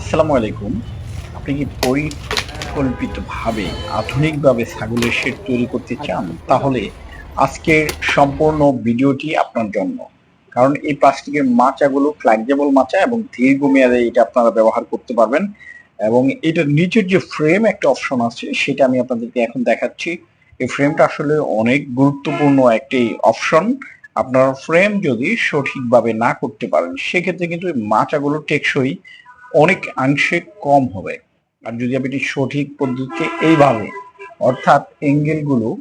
আসসালামু আলাইকুম। আপনি কি পরিকল্পিতভাবে আধুনিকভাবে ছাগলের শেড তৈরি করতে চান? তাহলে আজকের সম্পূর্ণ ভিডিওটি আপনার জন্য। কারণ এই প্লাস্টিকের মাচাগুলো ফ্লেক্সিবল মাচা এবং দীর্ঘমেয়াদে এটা আপনারা ব্যবহার করতে পারবেন। এবং এটার নিচের যে ফ্রেম একটা অপশন আছে, সেটা আমি আপনাদেরকে এখন দেখাচ্ছি। এই ফ্রেমটা আসলে অনেক গুরুত্বপূর্ণ একটি অপশন আপনার ফ্রেম যদি সঠিকভাবে না করতে পারেন, সেক্ষেত্রে কিন্তু মাচাগুলো টেকসই অনেক অংশে কম হবে। আর যদি আপনি এটি সঠিক পদ্ধতিতে এইভাবে অর্থাৎ অ্যাঙ্গেলগুলো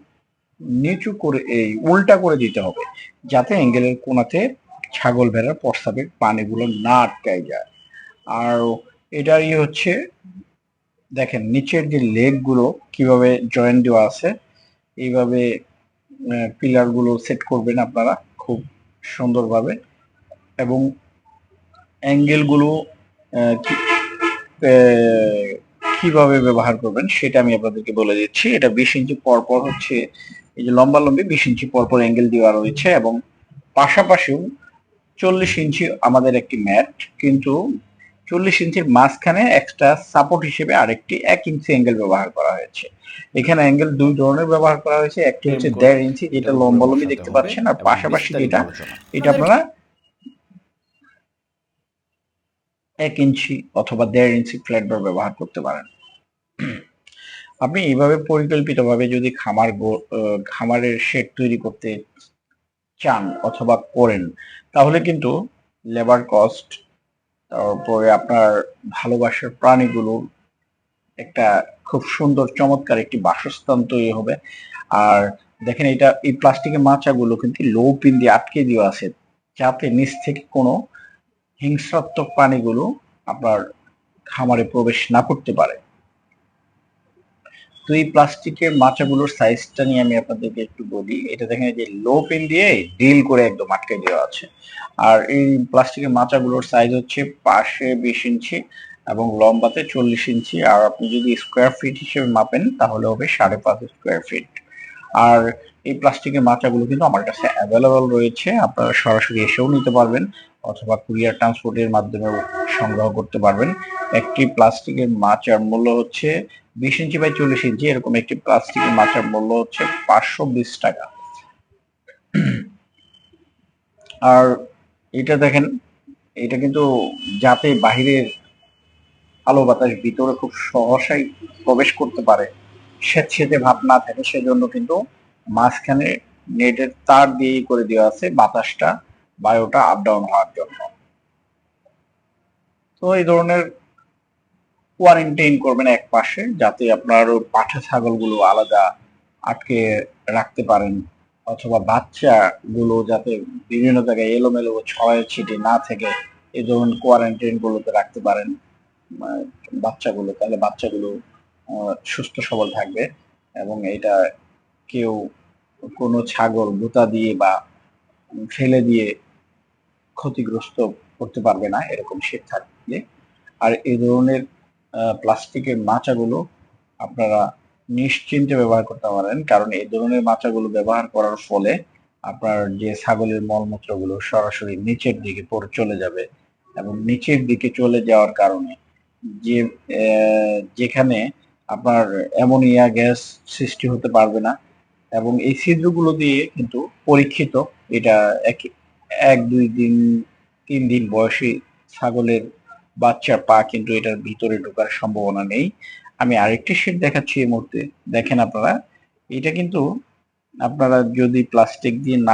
নিচু করে এই উল্টা করে দিতে হবে যাতে অ্যাঙ্গেলের কোনাতে ছাগল ভেড়ার প্রস্তাবের পানিগুলো না আটকায় যায়। আর এটারই হচ্ছে দেখেন নিচের যে লেগগুলো কীভাবে জয়েন্ট দেওয়া আছে এইভাবে পিলারগুলো সেট করবেন আপনারা খুব সুন্দরভাবে। এবং অ্যাঙ্গেলগুলো আহ, কি- আহ, কীভাবে ব্যবহার করবেন সেটা আমি আপনাদেরকে বলে দিচ্ছি। এটা বিশ ইঞ্চি পর পর হচ্ছে এই যে লম্বা লম্বি বিশ ইঞ্চি পর পর অ্যাঙ্গেল দেওয়া রয়েছে এবং পাশাপাশিও চল্লিশ ইঞ্চি আমাদের একটি ম্যাট কিন্তু চল্লিশ ইঞ্চির মাঝখানে এক্সট্রা সাপোর্ট হিসেবে আরেকটি এক ইঞ্চি অ্যাঙ্গেল ব্যবহার করা হয়েছে। এখানে অ্যাঙ্গেল দুই ধরনের ব্যবহার করা হয়েছে একটি হচ্ছে দেড় ইঞ্চি যেটা লম্বা লম্বি দেখতে পাচ্ছেন আর পাশাপাশি যেটা এটা আপনারা এক ইঞ্চি অথবা দেড় ইঞ্চি ফ্ল্যাট বার ব্যবহার করতে পারেন। আপনি এইভাবে পরিকল্পিতভাবে যদি খামার খামারের শেড তৈরি করতে চান অথবা করেন, তাহলে কিন্তু লেবার কস্ট তারপরে আপনার ভালোবাসার প্রাণীগুলো একটা খুব সুন্দর চমৎকার একটি বাসস্থান তৈরি হবে। আর দেখেন এটা, এই প্লাস্টিকের মাচাগুলো কিন্তু লো পিন দিয়ে আটকে দেওয়া আছে, যাতে নিচ থেকে কোনো হিংসাত্মক প্রাণীগুলো আপনার খামারে প্রবেশ না করতে পারে। তো এই প্লাস্টিকের মাচাগুলোর সাইজটা নিয়ে আমি আপনাদেরকে একটু বলি। এটা দেখেন যে লো পেন দিয়ে ডিল করে একদম আটকে দেওয়া আছে। আর এই প্লাস্টিকের মাচাগুলোর সাইজ হচ্ছে পাশে বিশ ইঞ্চি এবং লম্বাতে চল্লিশ ইঞ্চি। আর আপনি যদি স্কোয়ার ফিট হিসেবে মাপেন, তাহলে হবে সাড়ে পাঁচ স্কোয়ার ফিট আর এই প্লাস্টিকের মাচাগুলো কিন্তু আমার কাছে অ্যাভেলেবল রয়েছে। আপনারা সরাসরি এসেও নিতে পারবেন। অথবা কুরিয়ার ট্রান্সপোর্টের মাধ্যমে সংগ্রহ করতে পারবেন। একটি প্লাস্টিকের মাচার মূল্য হচ্ছে বিশ ইঞ্চি বাই চল্লিশ ইঞ্চি, এরকম একটি প্লাস্টিকের মাচার মূল্য হচ্ছে পাঁচশো বিশ টাকা। আর এটা দেখেন, এটা কিন্তু যাতে বাহিরের আলো বাতাস ভিতরে খুব সহসাই প্রবেশ করতে পারে, স্বেচ্ছেতে ভাব না থাকে, সেজন্য কিন্তু মাঝখানে নেটের তার দিয়ে করে দেওয়া আছে বাতাসটা। বায়ুটা আপ ডাউন হওয়ার জন্য। তো এই ধরনের কোয়ারেন্টাইন করবেন এক পাশে যাতে আপনার পাঠা ছাগলগুলো আলাদা আটকে রাখতে পারেন, অথবা বাচ্চা গুলো যাতে বিভিন্ন জায়গায় এলোমেলো ছড়ায় ছিটে না থেকে এই ধরুন কোয়ারেন্টাইন গুলোতে রাখতে পারেন বাচ্চাগুলো। তাহলে বাচ্চাগুলো সুস্থ সবল থাকবে এবং এটা কেউ কোনো ছাগল গুতা দিয়ে বা ফেলে দিয়ে ক্ষতিগ্রস্ত করতে পারবে না এরকম শেড থাকলে। আর এই ধরনের প্লাস্টিকের মাচাগুলো আপনারা নিশ্চিন্তে ব্যবহার করতে পারেন, কারণ এই ধরনের মাচাগুলো ব্যবহার করার ফলে আপনার যে ছাগলের মলমূত্রগুলো সরাসরি নিচের দিকে পড়ে চলে যাবে এবং নিচের দিকে চলে যাওয়ার কারণে যে যেখানে আপনার অ্যামোনিয়া গ্যাস সৃষ্টি হতে পারবে না এবং এই ছিদ্রগুলো দিয়ে কিন্তু পরীক্ষিত এটা এক এক, দুই দিন, তিন দিন বয়সী ছাগলের বাচ্চার পা কিন্তু এটার ভিতরে ঢোকার সম্ভাবনা নেই। আমি আরেকটি শেড দেখাচ্ছি এই মুহূর্তে। দেখেন আপনারা, এটা কিন্তু আপনারা যদি প্লাস্টিক দিয়ে না